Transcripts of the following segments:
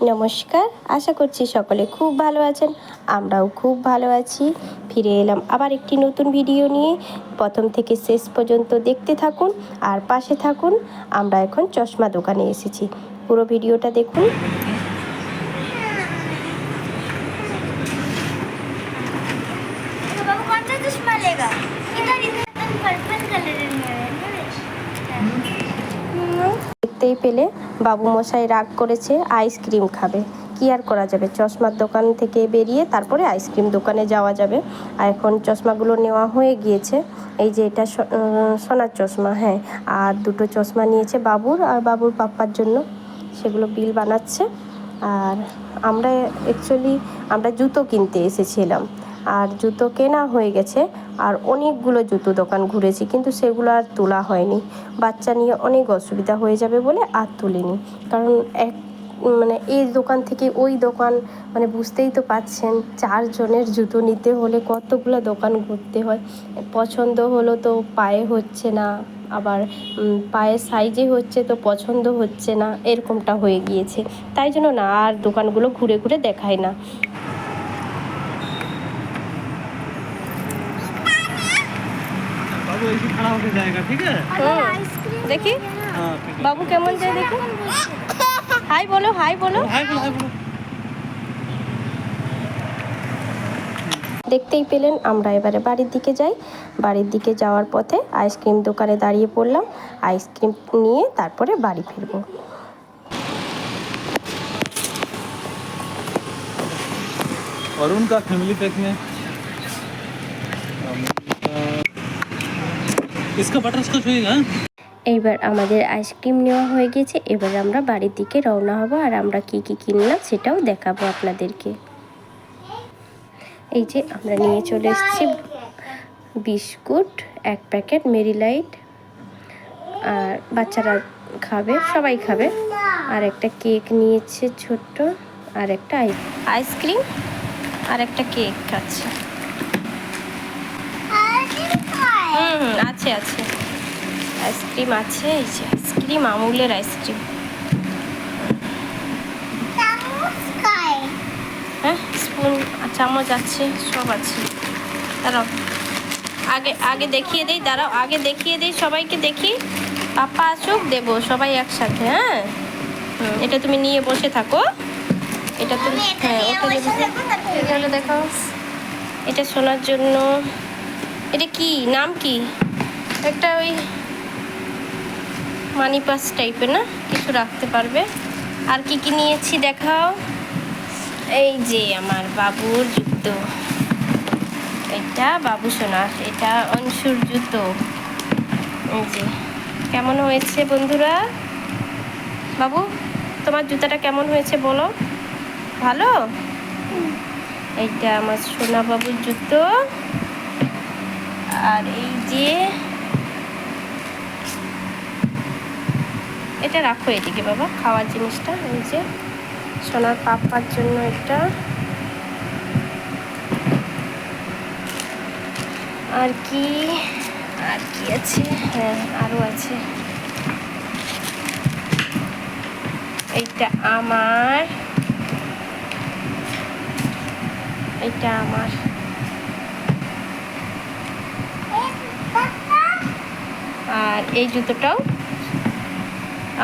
নমস্কার। আশা করছি সকলে খুব ভালো আছেন। আমরাও খুব ভালো আছি। ফিরে এলাম আবার একটি নতুন ভিডিও নিয়ে। প্রথম থেকে শেষ পর্যন্ত দেখতে থাকুন আর পাশে থাকুন। আমরা এখন চশমা দোকানে এসেছি। পুরো ভিডিওটা দেখুন। দেখতেই পেলে বাবু মশাই রাগ করেছে, আইসক্রিম খাবে। কি আর করা যাবে? চশমার দোকান থেকে বেরিয়ে তারপরে আইসক্রিম দোকানে যাওয়া যাবে। আর এখন চশমাগুলো নেওয়া হয়ে গিয়েছে। এই যে এটা সোনার চশমা হ্যাঁ। আর দুটো চশমা নিয়েছে বাবুর আর বাবুর পাপ্পার জন্য। সেগুলো বিল বানাচ্ছে। আর আমরা অ্যাকচুয়ালি আমরা জুতো কিনতে এসেছিলাম। আর জুতো কেনা হয়ে গেছে, আর অনেকগুলো জুতো দোকান ঘুরেছি, কিন্তু সেগুলো আর তোলা হয়নি। বাচ্চা নিয়ে অনেক অসুবিধা হয়ে যাবে বলে আর তুলিনি। কারণ এক মানে এই দোকান থেকে ওই দোকান মানে বুঝতেই তো পাচ্ছেন, চারজনের জুতো নিতে হলে কতগুলো দোকান ঘুরতে হয়। পছন্দ হলো তো পায়ে হচ্ছে না, আবার পায়ের সাইজে হচ্ছে তো পছন্দ হচ্ছে না, এরকমটা হয়ে গিয়েছে। তাই জন্য না আর দোকানগুলো ঘুরে ঘুরে দেখায় না। দেখি। হ্যাঁ, বাবু কেমন যায় দেখি? হাই বলো হাই বলো। দেখতেই পেলেন আমরা এবারে বাড়ির দিকে যাই। বাড়ির দিকে যাওয়ার পথে আইসক্রিম দোকানে দাঁড়িয়ে পড়লাম। আইসক্রিম নিয়ে তারপরে বাড়ি ফিরবো। অরুণ কা ফ্যামিলি প্যাক में इसका बटर स्कॉच होएगा এইবার আমাদের আইসক্রিম নেওয়া হয়ে গেছে এবার আমরা বাড়ির দিকে রওনা হব আর আমরা কি কি কিনলাম সেটাও দেখাবো আপনাদেরকে এই যে আমরা নিয়ে চলে এসেছি বিস্কুট এক প্যাকেট মেরিলাইট আর বাচ্চারা খাবে সবাই খাবে আর একটা কেক নিয়েছে ছোট্ট আর একটা আইস আইসক্রিম আর একটা কেক খাচ্ছে হুম। হুম আছে। আছে আইসক্রিম আছে এই যে আইসক্রিম আমুলের আইসক্রিম হ্যাঁ স্পুন চামচ আছে সব আছে। দাঁড়াও। আগে আগে দেখিয়ে দেই দাঁড়াও। আগে দেখিয়ে দেই সবাইকে দেখি। পাপা আসুক দেবো সবাই একসাথে হ্যাঁ? এটা তুমি নিয়ে বসে থাকো। এটা তুমি হ্যাঁ ওটা দেখাও এটা শোনার জন্য এটা কি? নাম কি? একটা ওই মানি পাস টাইপের না? কিছু রাখতে পারবে। আর কি কি নিয়েছি দেখাও? এই যে আমার বাবুর জুতো। এটা বাবু সোনার এটা অংশুর জুতো। এই যে। কেমন হয়েছে বন্ধুরা? বাবু তোমার জুতাটা কেমন হয়েছে বলো? ভালো? এইটা আমার সোনা বাবুর জুতো। আর এই যে এটা রাখো এদিকে বাবা, খাওয়ার জিনিসটা, এই যে সোনার পাপার জন্য এটা। আর কি আর কি আছে? হ্যাঁ আরও আছে। এইটা আমার এটা আমার। আর এই জুতোটাও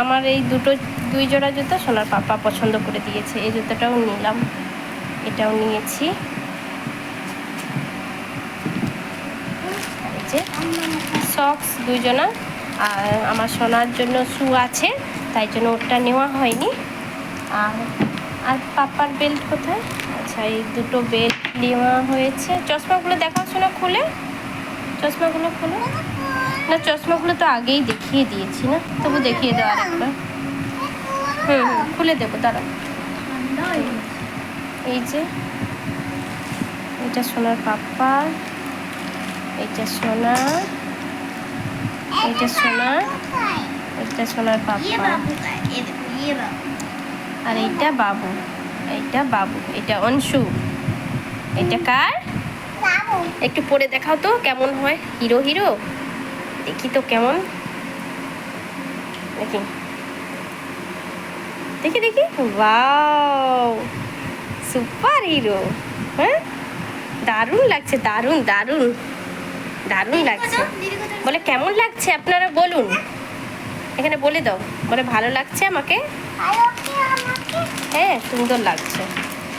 আমার এই দুটো, দুই জোড়া জুতো সোনার পাপা পছন্দ করে দিয়েছে। এই জুতোটাও নিলাম। এটাও নিয়েছি। সক্স দুইজনা আর আমার সোনার জন্য শু আছে, তাই জন্য ওটা নেওয়া হয়নি। আর আর পাপার বেল্ট কোথায়? আচ্ছা এই দুটো বেল্ট নেওয়া হয়েছে। চশমাগুলো দেখাও শোনা খুলে। চশমাগুলো খুলে। না চশমাগুলো তো আগেই দেখিয়ে দিয়েছি না? তবু দেখিয়ে দাও আরেকবার হুম হুম খুলে দেবো দাঁড়াও। এই যে এটা সোনার পাপ্পা এটা সোনা এটা সোনা এটা সোনার পাপ্পা আর এইটা বাবু এইটা বাবু এটা অংশু। এটা কার? একটু পরে দেখাও তো কেমন হয়? Hero hero? দেখি তো কেমন। দেখি। দেখি দেখি। Wow super hero. হ্যাঁ? দারুণ লাগছে দারুণ দারুণ। দারুণ লাগছে। বলে কেমন লাগছে? আপনারা বলুন। এখানে বলে দাও। বলে ভালো লাগছে আমাকে? আমাকে। হ্যাঁ সুন্দর লাগছে।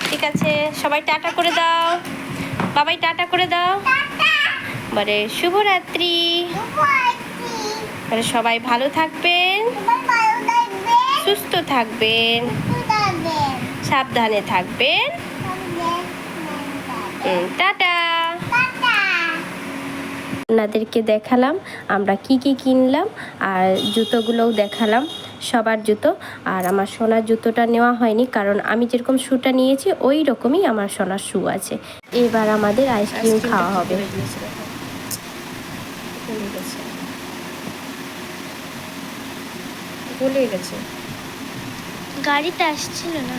ঠিক আছে সবাই টাটা করে দাও। বাবাই টাটা করে দাও। টাটা। বলে শুভরাত্রি। বলে সবাই ভালো থাকবেন সুস্থ থাকবেন সাবধানে থাকবেন। Tata tata. আপনাদেরকে দেখালাম আমরা কি কি কিনলাম আর জুতোগুলোও দেখালাম সবার জুতো। আর আমার সোনার জুতোটা নেওয়া হয়নি কারণ আমি যেরকম শ্যুটা নিয়েছি ওই রকমই আমার সোনার শ্যু আছে। এবার আমাদের আইসক্রিম খাওয়া হবে। ভুলে গেছে। গাড়িতে আসছিল না।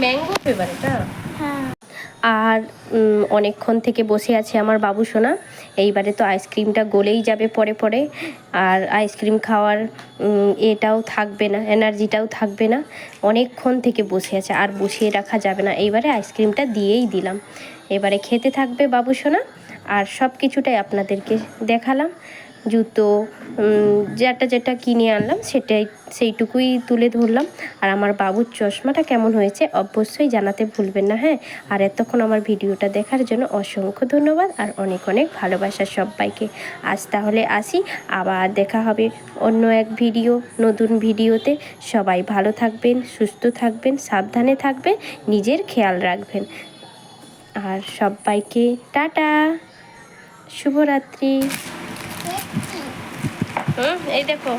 ম্যাঙ্গো ফ্লেভার এটা? আর অনেকক্ষণ থেকে বসে আছে আমার বাবু সোনা। এইবারে তো আইসক্রিমটা গলেই যাবে পরে পরে। আর আইসক্রিম খাওয়ার এটাও থাকবে না, এনার্জিটাও থাকবে না। অনেকক্ষণ থেকে বসে আছে, আর বসিয়ে রাখা যাবে না। এইবারে আইসক্রিমটা দিয়েই দিলাম। এবারে খেতে থাকবে বাবু সোনা, আর সব কিছুটাই আপনাদেরকে দেখালাম। জুতো যেটা যেটা কিনে আনলাম সেটাই, সেইটুকুই তুলে ধরলাম। আর আমার বাবুর চশমাটা কেমন হয়েছে অবশ্যই জানাতে ভুলবেন না হ্যাঁ? আর এতক্ষণ আমার ভিডিওটা দেখার জন্য অসংখ্য ধন্যবাদ আর অনেক অনেক ভালোবাসা সবাইকে। আজ তাহলে আসি, আবার দেখা হবে অন্য এক ভিডিও, নতুন ভিডিওতে। সবাই ভালো থাকবেন, সুস্থ থাকবেন, সাবধানে থাকবেন, নিজের খেয়াল রাখবেন। আর সবাইকে টাটা, শুভরাত্রি। হুম এই দেখো